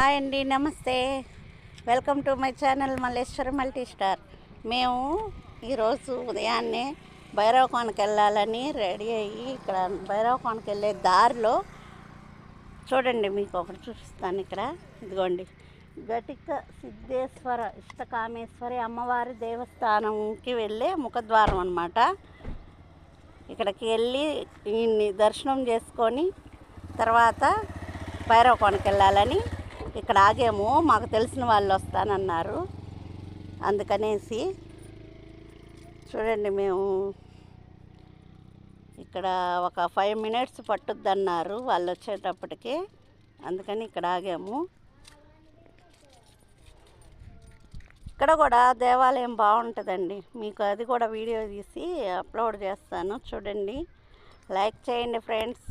Hi అండి నమస్తే. Welcome to my channel Malleswaram multi star మేము ఈరోజు ఉదయాన్నే భైరవకోనకి వెళ్ళాలని రెడీ అయ్యి ఇక్కడ భైరవకోనకి వెళ్ళే దారిలో చూడండి మీకు ఒకటి చూపిస్తాను ఇక్కడ. ఇదిగోండి. ఘటిక సిద్ధేశ్వర ఇష్టకామేశ్వరి అమ్మవారి దేవస్థానంకి వెళ్ళే ముఖద్వారం అనమాట ఇక్కడికి వెళ్ళి దర్శనం చేసుకొని తర్వాత భైరవకోనకి వెళ్ళాలని ఇక్కడ ఆగాము మాకు తెలిసిన వాళ్ళు వస్తానన్నారు. అందుకనేసి చూడండి మేము ఇక్కడ ఒక ఫైవ్ మినిట్స్ పట్టుద్దన్నారు వాళ్ళు వచ్చేటప్పటికి. అందుకని ఇక్కడ ఆగాము. ఇక్కడ కూడా దేవాలయం బాగుంటుందండి. మీకు అది కూడా వీడియో తీసి అప్లోడ్ చేస్తాను. చూడండి. లైక్ చేయండి ఫ్రెండ్స్.